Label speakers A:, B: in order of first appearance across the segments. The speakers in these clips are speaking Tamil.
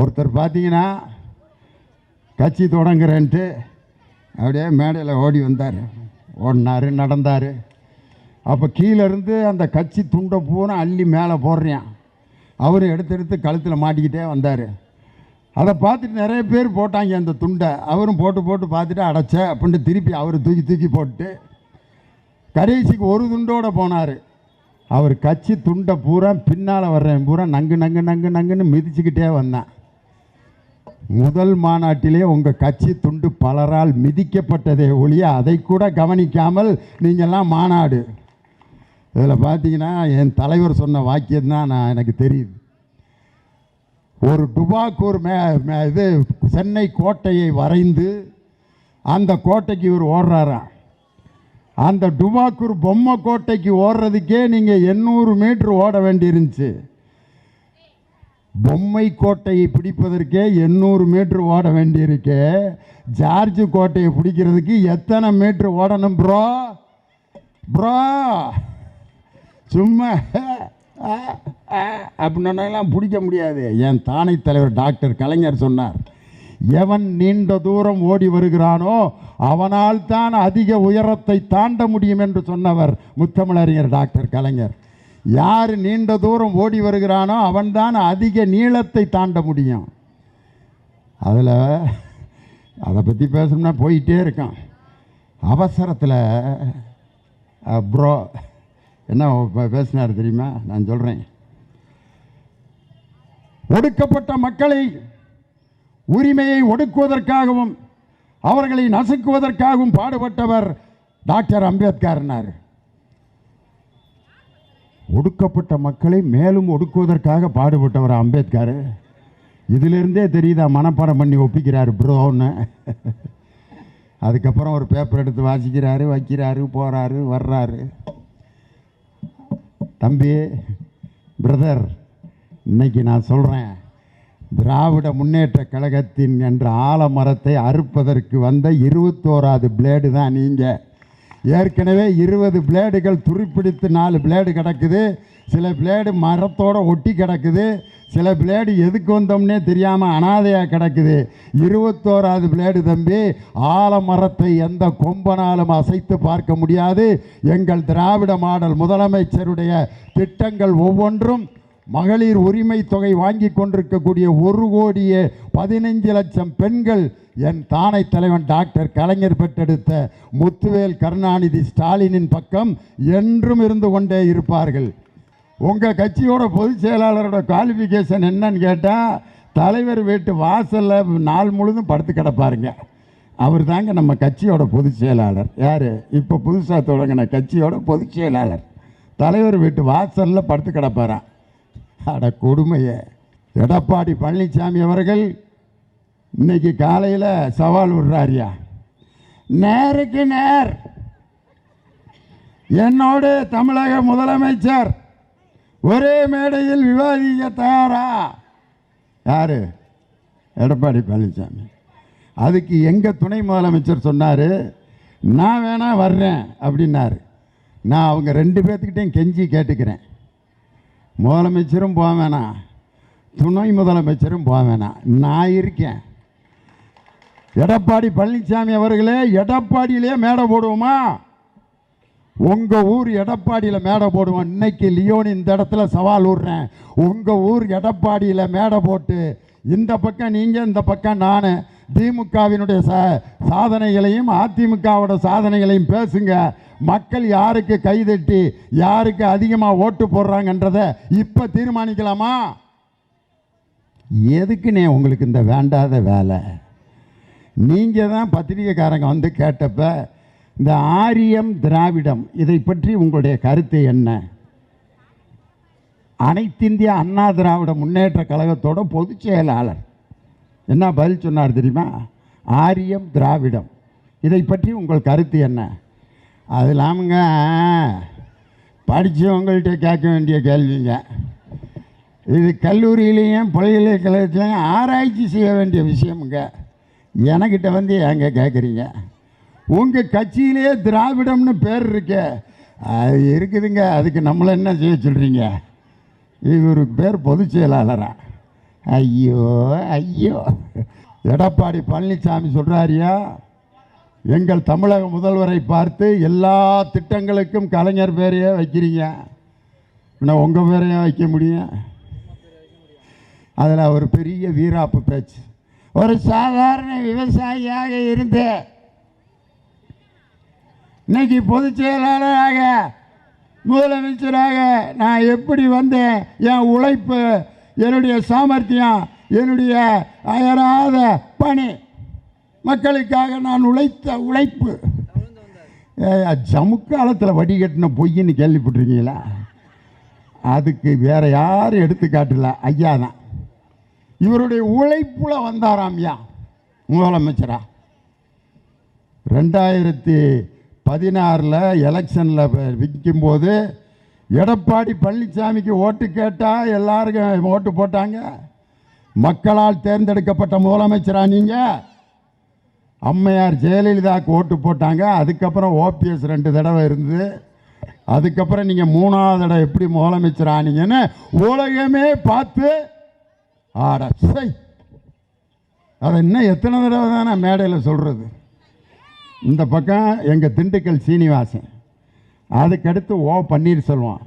A: ஒருத்தர் பார்த்தீங்கன்னா கட்சி தொடங்குறேன்ட்டு அப்படியே மேடையில் ஓடி வந்தார். ஓடினார் நடந்தார். அப்போ கீழேருந்து அந்த கட்சி துண்டை பூரா அள்ளி மேலே போடுறேன். அவர் எடுத்து எடுத்து கழுத்தில் மாட்டிக்கிட்டே வந்தார். அதை பார்த்துட்டு நிறைய பேர் போட்டாங்க அந்த துண்டை. அவரும் போட்டு போட்டு பார்த்துட்டு அடைச்ச அப்படின்ட்டு திருப்பி அவர் தூக்கி தூக்கி போட்டு கடைசிக்கு ஒரு துண்டோடு போனார். அவர் கட்சி துண்டை பூரா பின்னால் வர்றேன். பூரா நங்கு நங்கு நங்கு நங்குன்னு மிதிச்சுக்கிட்டே வந்தேன். முதல் மாநாட்டிலே உங்கள் கட்சி துண்டு பலரால் மிதிக்கப்பட்டதே ஒழிய அதை கூட கவனிக்காமல் நீங்கள்லாம் மாநாடு. இதில் பார்த்தீங்கன்னா என் தலைவர் சொன்ன வாக்கியம் தான் நான் எனக்கு தெரியுது. ஒரு டுபாக்கூர் மே மே- இது சென்னை கோட்டையை வரைந்து அந்த கோட்டைக்கு இவர் ஓடுறாராம். அந்த டுபாக்கூர் பொம்மை கோட்டைக்கு ஓடுறதுக்கே நீங்கள் எண்ணூறு மீட்ரு ஓட வேண்டியிருந்துச்சு. பொம்மை கோட்டையை பிடிப்பதற்கே எண்ணூறு மீட்ரு ஓட வேண்டியிருக்கு. ஜார்ஜ் கோட்டையை பிடிக்கிறதுக்கு எத்தனை மீட்ரு ஓடணும் ப்ரோ ப்ரோ சும்மா அப்படின்னெல்லாம் பிடிக்க முடியாது. என் தானை தலைவர் டாக்டர் கலைஞர் சொன்னார் எவன் நீண்ட தூரம் ஓடி வருகிறானோ அவனால் தான் அதிக உயரத்தை தாண்ட முடியும் என்று சொன்னவர் முத்தமிழறிஞர் டாக்டர் கலைஞர். யார் நீண்ட தூரம் ஓடி வருகிறானோ அவன்தான் அதிக நீளத்தை தாண்ட முடியும். அதில் அதை பற்றி பேசணும்னா போயிட்டே இருக்கான். அவசரத்தில் ப்ரோ என்ன பேசினார் தெரியுமா? நான் சொல்கிறேன் ஒடுக்கப்பட்ட மக்களை உரிமையை ஒடுக்குவதற்காகவும் அவர்களை நசுக்குவதற்காகவும் பாடுபட்டவர் டாக்டர் அம்பேத்கர்னார். ஒடுக்கப்பட்ட மக்களை மேலும் ஒடுக்குவதற்காக பாடுபட்டவர் அம்பேத்கர். இதிலிருந்தே தெரியுதா மனப்பாடம் பண்ணி ஒப்பிக்கிறார் ப்ரோன்னு அதுக்கப்புறம் ஒரு பேப்பர் எடுத்து வாசிக்கிறாரு வைக்கிறாரு போகிறாரு வர்றாரு. தம்பி பிரதர் இன்னைக்கு நான் சொல்கிறேன் திராவிட முன்னேற்ற கழகத்தின் என்ற ஆலமரத்தை அறுப்பதற்கு வந்த இருபத்தோராது பிளேடு தான் நீங்கள் ஏற்கனவே இருபது பிளேடுகள் துருப்பிடித்து நாலு பிளேடு கிடக்குது. சில பிளேடு மரத்தோடு ஒட்டி கிடக்குது. சில பிளேடு எதுக்கு வந்தோம்னே தெரியாமல் அனாதையாக கிடக்குது. இருபத்தோராது பிளேடு தம்பி ஆலமரத்தை எந்த கொம்பனாலும் அசைத்து பார்க்க முடியாது. எங்கள் திராவிட மாடல் முதலமைச்சருடைய திட்டங்கள் ஒவ்வொன்றும் மகளிர் உரிமை தொகை வாங்கி கொண்டிருக்கக்கூடிய ஒரு கோடியே பதினைஞ்சு லட்சம் பெண்கள் என் தானை தலைவன் டாக்டர் கலைஞர் பெற்றெடுத்த முத்துவேல் கருணாநிதி ஸ்டாலினின் பக்கம் என்றும் இருந்து கொண்டே இருப்பார்கள். உங்கள் கட்சியோட பொதுச் செயலாளரோட குவாலிஃபிகேஷன் என்னன்னு கேட்டால் தலைவர் வீட்டு வாசலில் நாள் முழுதும் படுத்து கிடப்பாருங்க. அவர் தாங்க நம்ம கட்சியோட பொதுச் செயலாளர். யார்? இப்போ புதுசாக தொடங்கின கட்சியோட பொதுச் செயலாளர். தலைவர் வீட்டு வாசலில் படுத்து கிடப்பாரான் அட கொடுமையை. எடப்பாடி பழனிசாமி அவர்கள் இன்னைக்கு காலையில் சவால் விடுறாரியா. நேருக்கு நேர். என்னோடு தமிழக முதலமைச்சர் ஒரே மேடையில் விவாதிக்க தயாரா. யாரு? எடப்பாடி பழனிசாமி அதுக்கு எங்கள் துணை முதலமைச்சர் சொன்னார் நான் வேணால் வர்றேன் அப்படின்னாரு. நான் அவங்க ரெண்டு பேர்த்துக்கிட்டையும் கெஞ்சி கேட்டுக்கிறேன். முதலமைச்சரும் போக வேணாம். துணை முதலமைச்சரும் போக வேணாம். நான் இருக்கேன். எடப்பாடி பழனிசாமி அவர்களே எடப்பாடியிலே மேடை போடுவோமா? உங்கள் ஊர் எடப்பாடியில் மேடை போடுவோம். இன்னைக்கு லியோன் இந்த இடத்துல சவால் விடுறேன் உங்கள் ஊர் எடப்பாடியில் மேடை போட்டு இந்த பக்கம் நீங்கள் இந்த பக்கம் நான் திமுகவினுடைய சா சாதனைகளையும் அதிமுகவோட சாதனைகளையும் பேசுங்க. மக்கள் யாருக்கு கைதட்டி யாருக்கு அதிகமாக ஓட்டு போடுறாங்கன்றதை இப்போ தீர்மானிக்கலாமா? எதுக்குண்ணே உங்களுக்கு இந்த வேண்டாத வேலை? நீங்கள் தான் பத்திரிகைக்காரங்க வந்து கேட்டப்ப இந்த ஆரியம் திராவிடம் இதை பற்றி உங்களுடைய கருத்து என்ன? அனைத்திந்திய அண்ணா திராவிட முன்னேற்ற கழகத்தோட பொதுச் செயலாளர். என்ன பதில் சொன்னார் தெரியுமா? ஆரியம் திராவிடம். இதை பற்றி உங்கள் கருத்து என்ன? அது இல்லாமங்க படித்தவங்கள்ட்ட கேட்க வேண்டிய கேள்விங்க. இது கல்லூரியிலையும் பல்கலைக்கழகத்திலையும் ஆராய்ச்சி செய்ய வேண்டிய விஷயமுங்க. எனக்கிட்ட வந்து ஏங்க கேட்குறீங்க உங்கள் கட்சியிலே திராவிடம்னு பேர் இருக்கே அது இருக்குதுங்க. அதுக்கு நம்மளை என்ன செய்ய சொல்கிறீங்க இவருக்கு பேர் பொதுச் செயலாளரா? ஐயோ ஐயோ. எடப்பாடி பழனிசாமி சொல்கிறாரியா எங்கள் தமிழக முதல்வரை பார்த்து எல்லா திட்டங்களுக்கும் கலைஞர் பேரையே வைக்கிறீங்க. இன்னும் உங்கள் பேரையும் வைக்க முடியும்? அதில் ஒரு பெரிய வீராப்பு பேச்சு. ஒரு சாதாரண விவசாயியாக இருந்து இன்னைக்கு பொதுச் செயலாளராக முதலமைச்சராக நான் எப்படி வந்தேன்? என் உழைப்பு என்னுடைய சாமர்த்தியம் என்னுடைய அயராத பணி. மக்களுக்காக நான் உழைத்த உழைப்பு. ஏய், ஜமுக்காலத்தில் வடிகட்டின பொய்ன்னு கேள்விப்பட்டிருக்கீங்களா? அதுக்கு வேற யாரும் எடுத்துக்காட்டல? ஐயா தான். இவருடைய உழைப்புல வந்தாராம்யா முதலமைச்சரா. ரெண்டாயிரத்தி பதினாறில் எலெக்ஷனில் விற்கும்போது எடப்பாடி பழனிசாமிக்கு ஓட்டு கேட்டால் எல்லாருக்கும் ஓட்டு போட்டாங்க. மக்களால் தேர்ந்தெடுக்கப்பட்ட முதலமைச்சரா நீங்கள் அம்மையார் ஜெயலலிதாவுக்கு ஓட்டு போட்டாங்க. அதுக்கப்புறம் ஓபிஎஸ் ரெண்டு தடவை இருந்தது. அதுக்கப்புறம் நீங்கள் மூணாவது தடவை எப்படி முதலமைச்சர் ஆனீங்கன்னு உலகமே பார்த்து ஆட சை. அதை இன்னும் எத்தனை தடவை தான் நான் மேடையில் சொல்கிறது இந்த பக்கம் எங்கள் திண்டுக்கல் சீனிவாசன். அதுக்கடுத்து ஓ பன்னீர்செல்வம்.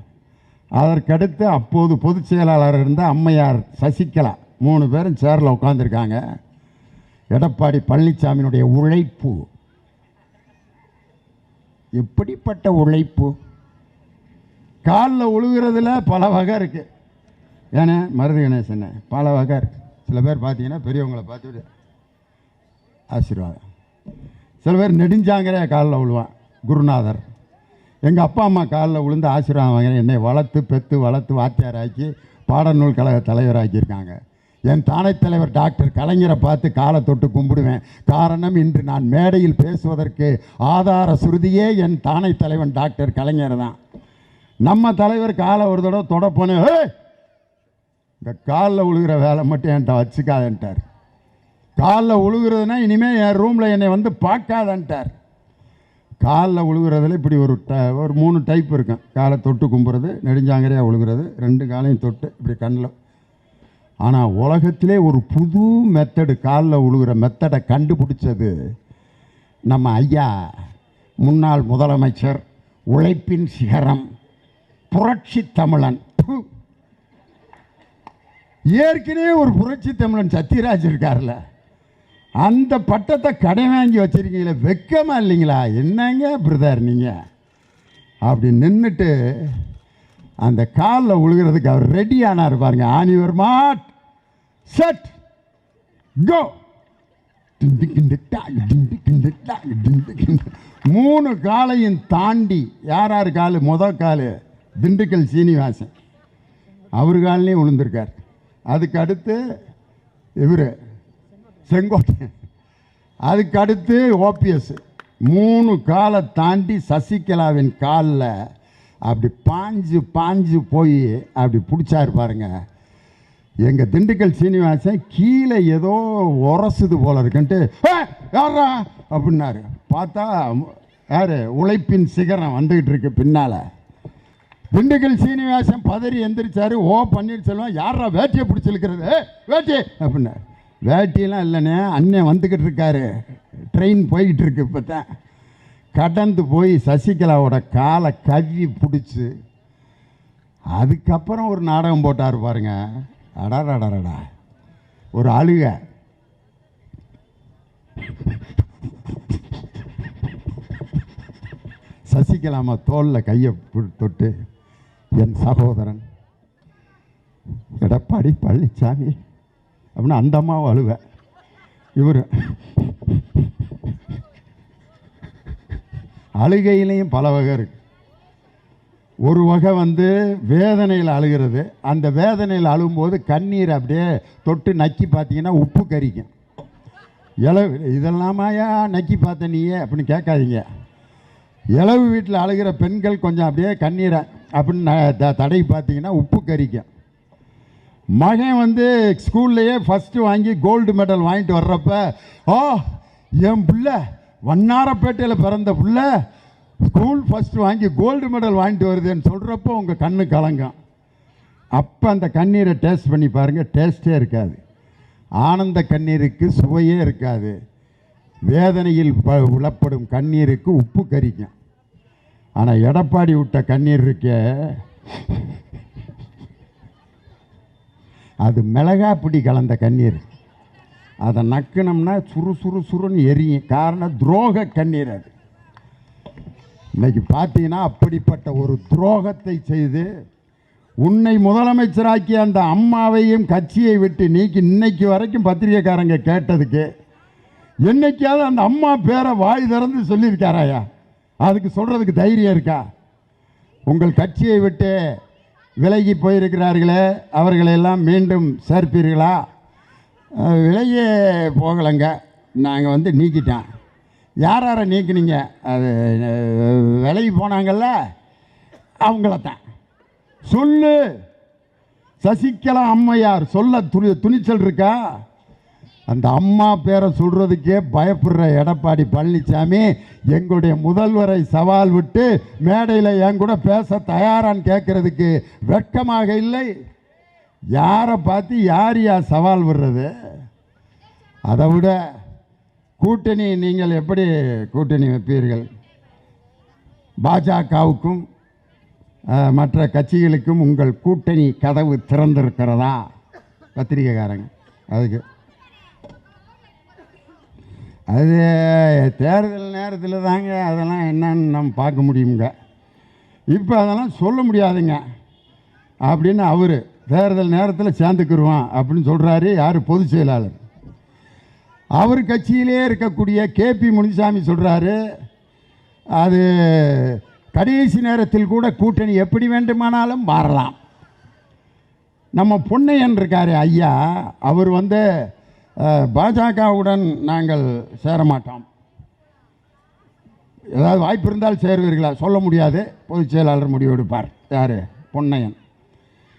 A: அதற்கடுத்து அப்போது பொதுச் செயலாளர் இருந்த அம்மையார் சசிகலா. மூணு பேரும் சேரில் உட்காந்துருக்காங்க எடப்பாடி பழனிசாமியினுடைய உழைப்பு. எப்படிப்பட்ட உழைப்பு? காலில் உழுகிறதுல பல வகை இருக்குது ஏன்னா மருது கணேசன் பல வகை இருக்குது சில பேர் பார்த்தீங்கன்னா பெரியவங்களை பார்த்துட்டு ஆசீர்வாதம். சில பேர் நெடுஞ்சாங்கரே காலில் விழுவான் குருநாதர். எங்கள் அப்பா அம்மா காலில் விழுந்து ஆசீர்வாதம் வாங்கினேன் என்னை வளர்த்து பெற்று வளர்த்து வாத்தியாராக்கி பாடநூல் கழக தலைவராக்கியிருக்காங்க. என் தானை தலைவர் டாக்டர் கலைஞரை பார்த்து காலை தொட்டு கும்பிடுவேன். காரணம் இன்று நான் மேடையில் பேசுவதற்கு ஆதார சுருதியே என் தானை தலைவன் டாக்டர் கலைஞர் தான். நம்ம தலைவர் காலை ஒரு தடவை தொடப்போனே இந்த காலில் உழுகிற வேலை மட்டும் என்கிட்ட வச்சுக்காதன்ட்டார். காலில் உழுகிறதுனா இனிமேல் என் ரூமில் என்னை வந்து பார்க்காதன்ட்டார். காலில் உழுகிறதுல இப்படி ஒரு ட ஒரு மூணு டைப் இருக்கும். காலை தொட்டு கும்புறது நெடுஞ்சாங்கரையாக உழுகிறது ரெண்டு காலையும் தொட்டு இப்படி கண்ணில் ஆனால் உலகத்திலே ஒரு புது மெத்தடு காலில் விழுகிற மெத்தடை கண்டுபிடிச்சது நம்ம ஐயா முன்னாள் முதலமைச்சர் உழைப்பின் சிகரம் புரட்சி தமிழன். ஏற்கனவே ஒரு புரட்சி தமிழன் சத்யராஜ் இருக்கார்ல. அந்த பட்டத்தை கடை வாங்கி வச்சிருக்கீங்களே வெக்கமாக இல்லைங்களா? என்னங்க பிரதர் நீங்கள் அப்படி நின்றுட்டு அந்த காலில் விழுகிறதுக்கு அவர் ரெடி ஆனார் பாருங்க. ஆனிவர் மாட் செட் கோ மூணு காலையும் தாண்டி யார் யார் காலு? முத காலு திண்டுக்கல் சீனிவாசன். அவர் காலிலையும் விழுந்திருக்கார் அதுக்கு அடுத்து இவர் செங்கோட்டை அதுக்கு அடுத்து ஓபிஎஸ் மூணு காலை தாண்டி சசிகலாவின் காலில் அப்படி பாஞ்சு பாஞ்சு போய் அப்படி பிடிச்சாரு பாருங்க. எங்கள் திண்டுக்கல் சீனிவாசன் கீழே ஏதோ உரசுது போல இருக்குன்ட்டு யாரா அப்படின்னாரு. பார்த்தா யார்? உழைப்பின் சிகரம் வந்துக்கிட்டு இருக்கு பின்னால். திண்டுக்கல் சீனிவாசன் பதறி எந்திரிச்சாரு. ஓ பன்னீர்செல்வம் யாரா வேட்டியை பிடிச்சிருக்கிறது? வேட்டி! அப்படின்னாரு. வேட்டியெல்லாம் இல்லைண்ணே அண்ணன் வந்துக்கிட்டு இருக்காரு. ட்ரெயின் போய்கிட்டு இருக்கு இப்போ தான் கடந்து போய் சசிகலாவோட காலை கவ்வி பிடிச்சி அதுக்கப்புறம் ஒரு நாடகம் போட்டார் பாருங்க. அடாடாடாடா ஒரு அழுக. சசிகலாமா தோளில் கையை தொட்டு என் சகோதரன் எடப்பாடி பழனிசாமி அப்படின்னு அந்த அம்மாவும் இவர் அழுகையிலையும் பல வகை இருக்கு. ஒரு வகை வந்து வேதனையில் அழுகிறது. அந்த வேதனையில் அழுகும்போது கண்ணீர் அப்படியே தொட்டு நக்கி பார்த்தீங்கன்னா உப்பு கரிக்கும். இளவு இதெல்லாமாயா நக்கி பார்த்த நீயே அப்படின்னு கேட்காதீங்க. இளவு வீட்டில் அழுகிற பெண்கள் கொஞ்சம் அப்படியே கண்ணீரை அப்படின்னு த- தடை பார்த்தீங்கன்னா உப்பு கரிக்கும். மகன் வந்து ஸ்கூல்லையே ஃபஸ்ட்டு வாங்கி கோல்டு மெடல் வாங்கிட்டு வர்றப்ப ஓ என் பிள்ளை வண்ணாரப்பேட்டையில் பிறந்த புள்ள ஸ்கூல் ஃபஸ்ட்டு வாங்கி கோல்டு மெடல் வாங்கிட்டு வருதுன்னு சொல்கிறப்போ உங்கள் கண்ணு கலங்கும். அப்போ அந்த கண்ணீரை டேஸ்ட் பண்ணி பாருங்கள் டேஸ்ட்டே இருக்காது. ஆனந்த கண்ணீருக்கு சுவையே இருக்காது. வேதனையில் ப உளப்படும் கண்ணீருக்கு உப்பு கறிக்கும் ஆனால் எடப்பாடி விட்ட கண்ணீர் இருக்கே. அது மிளகாப்பிடி கலந்த கண்ணீர். அதை நக்குனோம்னா சுறு சுறு சுருன்னு எரியும். காரணம் துரோக கண்ணீர் அது. இன்னைக்கு பார்த்தீங்கன்னா அப்படிப்பட்ட ஒரு துரோகத்தை செய்து உன்னை முதலமைச்சராக்கி அந்த அம்மாவையும் கட்சியை விட்டு நீக்கி இன்னைக்கு வரைக்கும் பத்திரிகைக்காரங்க கேட்டதுக்கு என்னைக்காவது அந்த அம்மா பேரை வாய் திறந்து சொல்லியிருக்காராயா? அதுக்கு சொல்கிறதுக்கு தைரியம் இருக்கா? உங்கள் கட்சியை விட்டு விலகி போயிருக்கிறார்களே அவர்களெல்லாம் மீண்டும் சேர்ப்பீர்களா? விலையே போகலைங்க. நாங்கள் வந்து நீக்கிட்டோம். யார் யாரை நீக்கினீங்க? அது விலைக்கு போனாங்கள்ல அவங்களத்தான். சொல்லு. சசிகலா அம்மையார் சொல்ல துணி துணிச்சல் இருக்கா? அந்த அம்மா பேரை சொல்கிறதுக்கே பயப்படுற எடப்பாடி பழனிசாமி எங்களுடைய முதல்வரை சவால் விட்டு மேடையில் என் கூட பேச தயாரான்னு கேட்கறதுக்கு வெட்கமாக இல்லை. யாரை பார்த்து யார் யார் சவால் விடுறது? அதை விட கூட்டணி நீங்கள் எப்படி கூட்டணி வைப்பீர்கள்? பாஜகவுக்கும் மற்ற கட்சிகளுக்கும் உங்கள் கூட்டணி கதவு திறந்திருக்கிறதா? பத்திரிகைக்காரங்க. அதுக்கு. அது தேர்தல் நேரத்தில் தாங்க அதெல்லாம் என்னன்னு நம்ம பார்க்க முடியுங்க. இப்போ அதெல்லாம் சொல்ல முடியாதுங்க. அப்படின்னு அவர் தேர்தல் நேரத்தில் சேர்ந்துக்கிருவான் அப்படின்னு சொல்கிறாரு யார்? பொதுச் செயலாளர். அவர் கட்சியிலே இருக்கக்கூடிய கேபி முனிசாமி சொல்கிறாரு அது கடைசி நேரத்தில் கூட கூட்டணி எப்படி வேண்டுமானாலும் மாறலாம். நம்ம பொன்னையன் இருக்கார் ஐயா அவர் வந்து பாஜகவுடன் நாங்கள் சேர மாட்டோம் ஏதாவது வாய்ப்பு இருந்தால் சேருவீர்களா? சொல்ல முடியாது. பொதுச் செயலாளர் முடிவெடுப்பார். யார்? பொன்னையன்.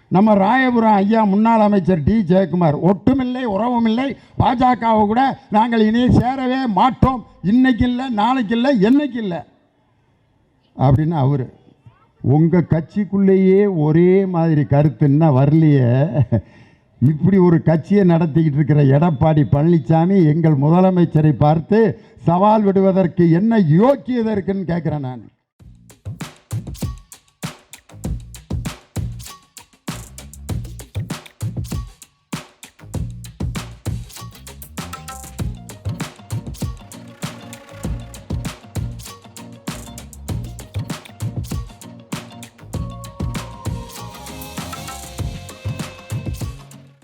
A: நம்ம ராயபுரம் ஐயா முன்னாள் அமைச்சர் டி. ஜெயக்குமார். ஒட்டுமில்லை உறவுமில்லை. பாஜகவை கூட நாங்கள் இனி சேரவே மாட்டோம். இன்னைக்கு இல்லை நாளைக்கு இல்லை என்னைக்கு இல்லை அப்படின்னு அவர். உங்கள் கட்சிக்குள்ளேயே ஒரே மாதிரி கருத்துன்னா வரலையே? இப்படி ஒரு கட்சியை நடத்திக்கிட்டு இருக்கிற எடப்பாடி பழனிசாமி எங்கள் முதலமைச்சரை பார்த்து சவால் விடுவதற்கு என்ன யோக்கியதை கேட்குறேன் நான்.